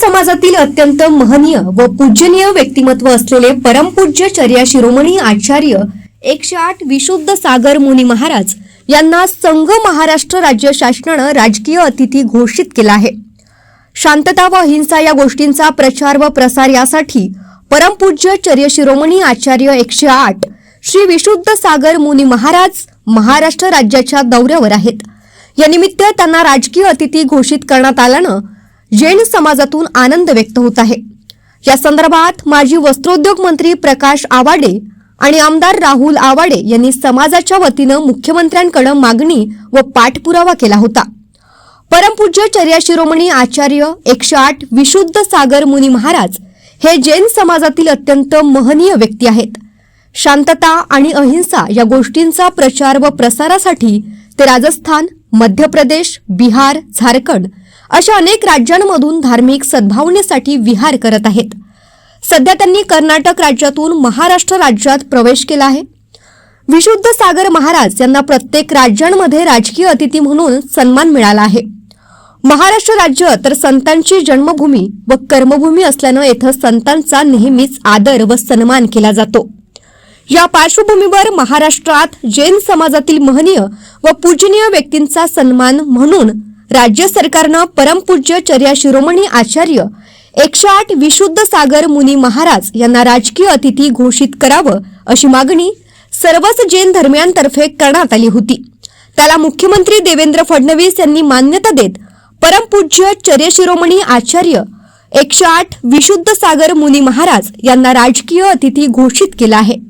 समाजातील अत्यंत महनीय व पूजनीय व्यक्तिमत्व असलेले परमपूज्य चर्या शिरोमणी आचार्य एकशे आठ विशुद्ध सागर मुनी महाराज यांना संघ महाराष्ट्र राज्य शासनानं राजकीय अतिथी घोषित केला आहे. शांतता व अहिंसा या गोष्टींचा प्रचार व प्रसार यासाठी परमपूज्य चर्य शिरोमणी आचार्य एकशे आठ श्री विशुद्ध सागर मुनी महाराज महाराष्ट्र राज्याच्या दौऱ्यावर आहेत. या निमित्त त्यांना राजकीय अतिथी घोषित करण्यात आल्यानं जैन समाजातून आनंद व्यक्त होत आहे. या संदर्भात माजी वस्त्रोद्योग मंत्री प्रकाश आवाडे आणि आमदार राहुल आवाडे यांनी समाजाच्या वतीनं मुख्यमंत्र्यांकडे मागणी व पाठपुरावा केला होता. परमपूज्य चर्या शिरोमणी आचार्य एकशे आठ विशुद्ध सागर मुनी महाराज हे जैन समाजातील अत्यंत महनीय व्यक्ती आहेत. शांतता आणि अहिंसा या गोष्टींचा प्रचार व प्रसारासाठी ते राजस्थान मध्य प्रदेश बिहार झारखंड अशा अनेक राज्यांमधून धार्मिक सद्भावनेसाठी विहार करत आहेत. सध्या त्यांनी कर्नाटक राज्यातून महाराष्ट्र राज्यात प्रवेश केला आहे. विशुद्ध सागर महाराज यांना प्रत्येक राज्यांमध्ये राजकीय अतिथी म्हणून सन्मान मिळाला आहे. महाराष्ट्र राज्य तर संतांची जन्मभूमी व कर्मभूमी असल्यानं येथे संतांचा नेहमीच आदर व सन्मान केला जातो. या पार्श्वभूमीवर महाराष्ट्रात जैन समाजातील महनीय व पूजनीय व्यक्तींचा सन्मान म्हणून राज्य सरकारनं परमपूज्य चर्या शिरोमणी आचार्य एकशे आठ विशुद्ध सागर मुनी महाराज यांना राजकीय अतिथी घोषित करावं अशी मागणी सर्वच जैन धर्मियांतर्फे करण्यात आली होती. त्याला मुख्यमंत्री देवेंद्र फडणवीस यांनी मान्यता देत परमपूज्य चर्य शिरोमणी आचार्य एकशे आठ विशुद्ध सागर मुनी महाराज यांना राजकीय अतिथी घोषित केला आहे.